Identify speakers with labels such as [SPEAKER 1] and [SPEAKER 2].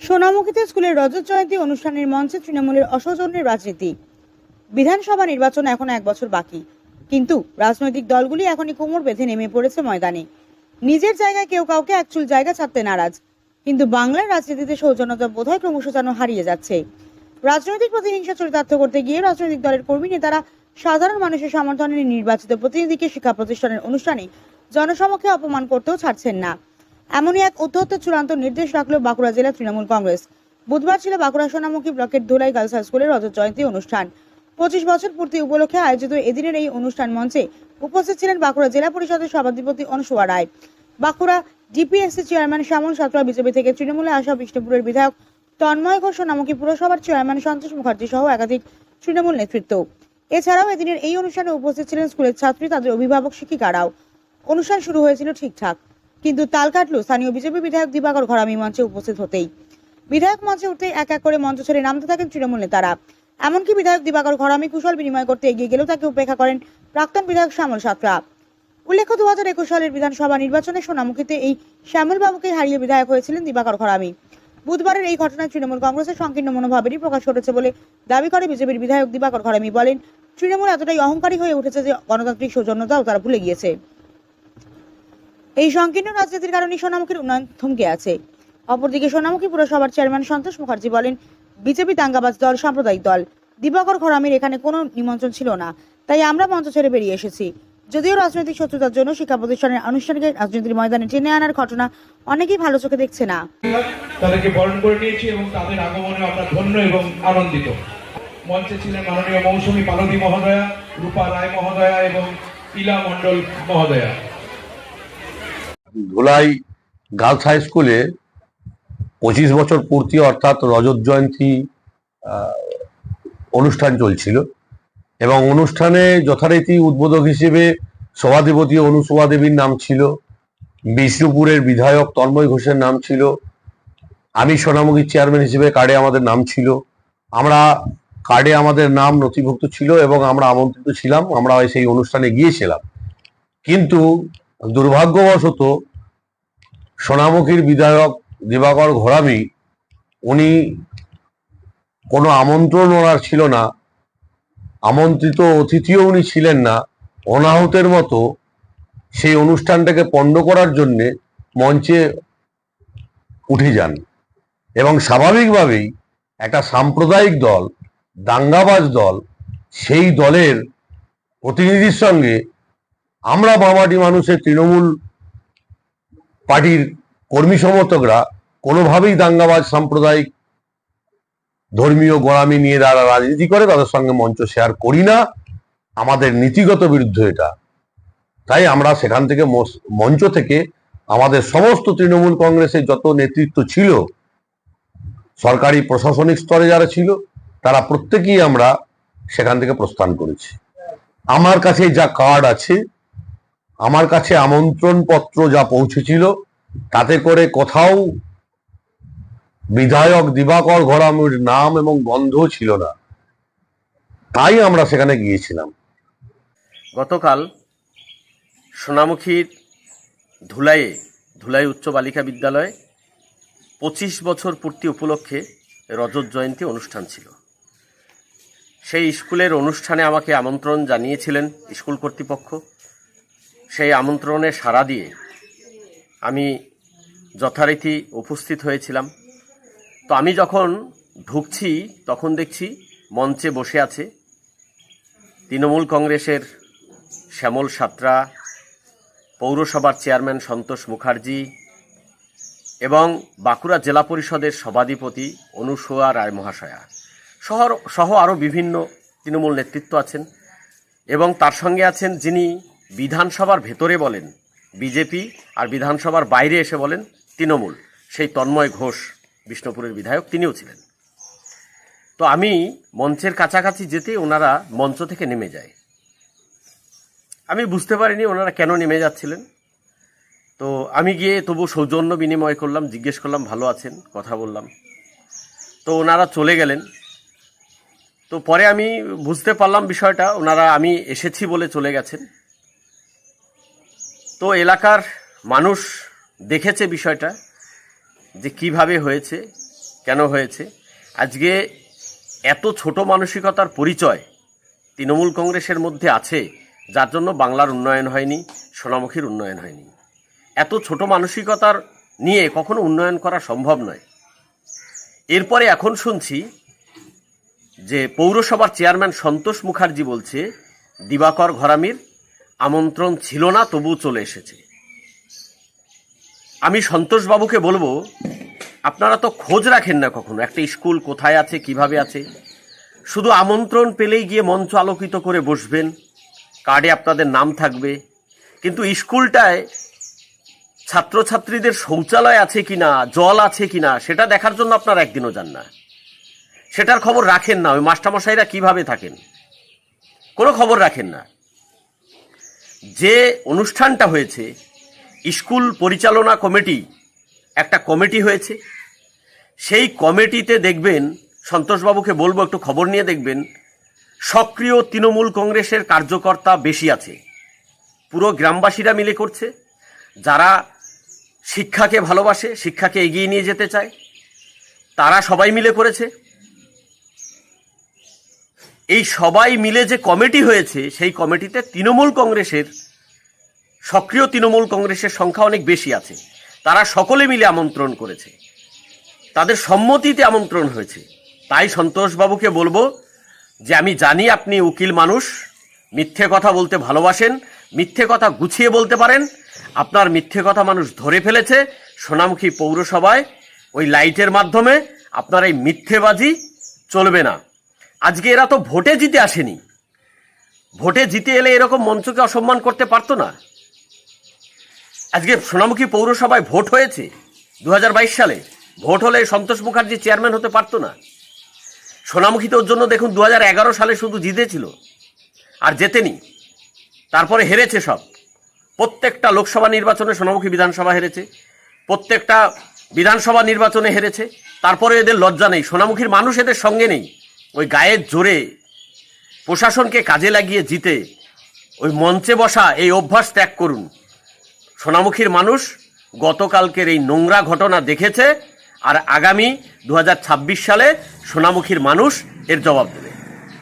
[SPEAKER 1] সোনামুখীতে স্কুলের রজত জয়ন্তী অনুষ্ঠানের মঞ্চে তৃণমূলের অসৌজন্যের রাজনীতি। বিধানসভা নির্বাচন এখন এক বছর বাকি। কিন্তু রাজনৈতিক দলগুলি এখনই কোমর বেঁধে নেমে পড়েছে ময়দানে। নিজের জায়গায় কেউ কাউকে একচুল জায়গা ছাড়তে নারাজ। কিন্তু বাংলার রাজনীতিতে সৌজন্যতা বোধহয় ক্রমশ যেন হারিয়ে যাচ্ছে। রাজনৈতিক প্রতিহিংসা চরিতার্থ করতে গিয়ে রাজনৈতিক দলের কর্মী নেতারা সাধারণ মানুষের সমর্থনে নির্বাচিত প্রতিনিধিকে শিক্ষা প্রতিষ্ঠানের অনুষ্ঠানে জনসমক্ষে অপমান করতেও ছাড়ছেন না। এমনই এক উদ্ধত্ত চূড়ান্ত নির্দেশ রাখল বাঁকুড়া জেলা তৃণমূল কংগ্রেস। বুধবার ছিল বাঁকুড়া সোনামুখী ব্লকের ধুলাই গার্লস হাই স্কুলের রজত জয়ন্তী অনুষ্ঠান। পঁচিশ বছর পূর্তি উপলক্ষে আয়োজিত এদিনের এই অনুষ্ঠান মঞ্চে উপস্থিত ছিলেন বাঁকুড়া জেলা পরিষদের সভাধিপতি Anusuya Roy. Bankura DPSC chairman Shyamal Santra BJP থেকে তৃণমূলে আসা বিষ্ণুপুরের বিধায়ক তন্ময় ঘোষ সোনামুখী পুরসভার চেয়ারম্যান সন্তোষ মুখার্জি সহ একাধিক তৃণমূল নেতৃত্ব। এছাড়াও এদিনের এই অনুষ্ঠানে উপস্থিত ছিলেন স্কুলের ছাত্রী, তাদের অভিভাবক, শিক্ষিকারাও। অনুষ্ঠান শুরু হয়েছিল ঠিকঠাক। কিন্তু তাল কাটলো। স্থানীয় বিজেপি বিধায়ক দিবাকর ঘরামি মঞ্চে উপস্থিত হতেই। বিধায়ক মঞ্চে উঠতেই এক এক করে মঞ্চ ছেড়ে নামতে থাকেন তৃণমূল নেতারা। এমনকি বিধায়ক দিবাকর ঘরামি কুশল বিনিময় করতে এগিয়ে গেলেও তাকে উপেক্ষা করেন প্রাক্তন বিধায়ক শ্যামল সাঁতরা। উল্লেখ্য দু হাজার একুশ সালের বিধানসভা নির্বাচনে সোনামুখীতে এই শ্যামল বাবুকে হারিয়ে বিধায়ক হয়েছিলেন দিবাকর ঘরামি। বুধবারের এই ঘটনায় তৃণমূল কংগ্রেসের সংকীর্ণ মনোভাবেরই প্রকাশ ঘটেছে বলে দাবি করে বিজেপির বিধায়ক দিবাকর ঘরামি বলেন, তৃণমূল এতটাই অহংকারী হয়ে উঠেছে যে গণতান্ত্রিক সৌজন্যতাও তারা ভুলে গিয়েছে। এই সংকীর্ণ রাজনীতির কারণে সোনামুখীর উন্নয়ন থমকে আছে। অপরদিকে সোনামুখী পুরসভার চেয়ারম্যান সন্তোষ মুখার্জি বলেন, বিজেপি দাঙ্গাবাজ দল, সাম্প্রদায়িক দল, দিবাকর খরামির এখানে কোনো নিমন্ত্রণ ছিল না। তাই আমরা মঞ্চ ছেড়ে বেরিয়ে এসেছি। যদিও রাজনৈতিক শত্রুতার জন্য শিক্ষা প্রতিষ্ঠানের আনুষ্ঠানিক রাজনীতির ময়দানে টেনে আনার ঘটনা অনেকেই ভালো চোখে দেখছে না।
[SPEAKER 2] তাদেরকে বরণ করে নিয়েছি এবং তাদের আগমনে আমরা ধন্য এবং আনন্দিত। মঞ্চে ছিলেন মাননীয় মৌসুমী পালদী মহোদয়া, রূপা রায় মহোদয়া এবং ইলা মণ্ডল মহোদয়া।
[SPEAKER 3] ধুলাই গার্লস হাই স্কুলে পঁচিশ বছর পূর্তি অর্থাৎ রজত জয়ন্তী অনুষ্ঠান চলছিল এবং অনুষ্ঠানে যথারীতি উদ্বোধক হিসেবে সভাধিপতি অনুসভা দেবীর নাম ছিল, বিষ্ণুপুরের বিধায়ক তন্ময় ঘোষের নাম ছিল, আমি সোনামুখীর চেয়ারম্যান হিসেবে কার্ডে আমাদের নাম ছিল, আমরা কার্ডে আমাদের নাম নথিভুক্ত ছিল এবং আমরা আমন্ত্রিত ছিলাম আমরা সেই অনুষ্ঠানে গিয়েছিলাম। কিন্তু দুর্ভাগ্যবশত সোনামুখীর বিধায়ক দিবাকর ঘোরামি উনি কোনো আমন্ত্রণ ওনার ছিল না, আমন্ত্রিত অতিথিও উনি ছিলেন না। অনাহতের মতো সেই অনুষ্ঠানটাকে পণ্ড করার জন্যে মঞ্চে উঠে যান এবং স্বাভাবিকভাবেই একটা সাম্প্রদায়িক দল, দাঙ্গাবাজ দল, সেই দলের প্রতিনিধির সঙ্গে আমরা বামাটি মানুষের তৃণমূল পার্টির কর্মী সমর্থকরা কোনোভাবেই দাঙ্গাবাজ সাম্প্রদায়িক ধর্মীয় গোড়ামি নিয়ে যারা রাজনীতি করে তাদের সঙ্গে মঞ্চ শেয়ার করি না। আমাদের নীতিগত বিরুদ্ধ এটা। তাই আমরা সেখান থেকে মঞ্চ থেকে আমাদের সমস্ত তৃণমূল কংগ্রেসের যত নেতৃত্ব ছিল, সরকারি প্রশাসনিক স্তরে যারা ছিল, তারা প্রত্যেকেই আমরা সেখান থেকে প্রস্থান করেছি। আমার কাছে যা কার্ড আছে আমার কাছে আমন্ত্রণ পত্র যা পৌঁছেছিল, তাতে করে কোথাও বিধায়ক দিবাকর ঘরামির নাম এবং গন্ধ ছিল না। তাই আমরা সেখানে গিয়েছিলাম।
[SPEAKER 4] গতকাল সোনামুখীর ধুলাইয়ে, ধুলাই উচ্চ বালিকা বিদ্যালয়ে পঁচিশ বছর পূর্তি উপলক্ষে রজত জয়ন্তী অনুষ্ঠান ছিল। সেই স্কুলের অনুষ্ঠানে আমাকে আমন্ত্রণ জানিয়েছিলেন স্কুল কর্তৃপক্ষ। সেই আমন্ত্রণে সাড়া দিয়ে আমি যথারীতি উপস্থিত হয়েছিলাম। তো আমি যখন ঢুকছি, তখন দেখছি মঞ্চে বসে আছে তৃণমূল কংগ্রেসের শ্যামল সাঁতরা, পৌরসভার চেয়ারম্যান সন্তোষ মুখার্জি এবং বাঁকুড়া জেলা পরিষদের সভাধিপতি অনুসুয়া রায় মহাশয়া। সহ সহ আরও বিভিন্ন তৃণমূল নেতৃত্ব আছেন এবং তার সঙ্গে আছেন যিনি বিধানসভার ভেতরে বলেন বিজেপি আর বিধানসভার বাইরে এসে বলেন তৃণমূল। সেই তন্ময় ঘোষ, বিষ্ণুপুরের বিধায়ক, তিনিও ছিলেন। তো আমি মঞ্চের কাছাকাছি যেতে ওনারা মঞ্চ থেকে নেমে যায়। আমি বুঝতে পারিনি ওনারা কেন নেমে যাচ্ছিলেন। তো আমি গিয়ে তবু সৌজন্য বিনিময় করলাম, জিজ্ঞেস করলাম, ভালো আছেন? কথা বললাম। তো ওনারা চলে গেলেন। তো পরে আমি বুঝতে পারলাম বিষয়টা, ওনারা আমি এসেছি বলে চলে গেছেন। তো এলাকার মানুষ দেখেছে বিষয়টা যে কীভাবে হয়েছে, কেন হয়েছে। আজকে এত ছোট মানসিকতার পরিচয় তৃণমূল কংগ্রেসের মধ্যে আছে, যার জন্য বাংলার উন্নয়ন হয়নি, সোনামুখীর উন্নয়ন হয়নি। এত ছোট মানসিকতার নিয়ে কখনো উন্নয়ন করা সম্ভব নয়। এরপরে এখন শুনছি যে পৌরসভার চেয়ারম্যান সন্তোষ মুখার্জি বলছে, দিবাকর ঘরামির আমন্ত্রণ ছিল না তবু চলে এসেছে। আমি সন্তোষবাবুকে বলব, আপনারা তো খোঁজ রাখেন না কখনো, একটা স্কুল কোথায় আছে, কীভাবে আছে? শুধু আমন্ত্রণ পেলেই গিয়ে মঞ্চ আলোকিত করে বসবেন, কার্ডে আপনাদের নাম থাকবে, কিন্তু স্কুলটায় ছাত্রছাত্রীদের শৌচালয় আছে কিনা, জল আছে কি না সেটা দেখার জন্য আপনারা একদিনও যান না। সেটার খবর রাখেন না, ওই মাস্টারমশাইরা কীভাবে থাকেন? কোনো খবর রাখেন না। যে অনুষ্ঠানটা হয়েছে, স্কুল পরিচালনা কমিটি, একটা কমিটি হয়েছে। সেই কমিটিতে দেখবেন, সন্তোষবাবুকে বলব একটু খবর নিয়ে দেখবেন, সক্রিয় তৃণমূল কংগ্রেসের কার্যকর্তা বেশি আছে। পুরো গ্রামবাসীরা মিলে করছে। যারা শিক্ষাকে ভালোবাসে, শিক্ষাকে এগিয়ে নিয়ে যেতে চায়, তারা সবাই মিলে করেছে। এই সবাই মিলে যে কমিটি হয়েছে, সেই কমিটিতে তৃণমূল কংগ্রেসের, সক্রিয় তৃণমূল কংগ্রেসের সংখ্যা অনেক বেশি আছে। তারা সকলে মিলে আমন্ত্রণ করেছে। তাদের সম্মতিতে আমন্ত্রণ হয়েছে। তাই সন্তোষবাবুকে বলব যে আমি জানি আপনি উকিল মানুষ, মিথ্যে কথা বলতে ভালোবাসেন, মিথ্যে কথা গুছিয়ে বলতে পারেন। আপনার মিথ্যে কথা মানুষ ধরে ফেলেছে সোনামুখী পৌরসভায়। ওই লাইটের মাধ্যমে আপনার এই মিথ্যেবাজি চলবে না। আজকে এরা তো ভোটে জিতে আসেনি। ভোটে জিতে এলে এরকম মঞ্চকে অসম্মান করতে পারতো না। আজকে সোনামুখী পৌরসভায় ভোট হয়েছে দু হাজার বাইশ সালে। ভোট হলে সন্তোষ মুখার্জি চেয়ারম্যান হতে পারতো না। সোনামুখী তোর জন্য দেখুন দু হাজার এগারো সালে শুধু জিতেছিল আর জেতেনি। তারপরে হেরেছে সব। প্রত্যেকটা লোকসভা নির্বাচনে সোনামুখী বিধানসভা হেরেছে। প্রত্যেকটা বিধানসভা নির্বাচনে হেরেছে। তারপরে এদের লজ্জা নেই। সোনামুখীর মানুষ এদের সঙ্গে নেই। ওই গায়ের জোরে প্রশাসনকে কাজে লাগিয়ে জিতে ওই মঞ্চে বসা এই অভ্যাস ত্যাগ করুন। সোনামুখীর মানুষ গতকালকের এই নোংরা ঘটনা দেখেছে আর আগামী দু হাজার ছাব্বিশ সালে সোনামুখীর মানুষ এর জবাব দেবে।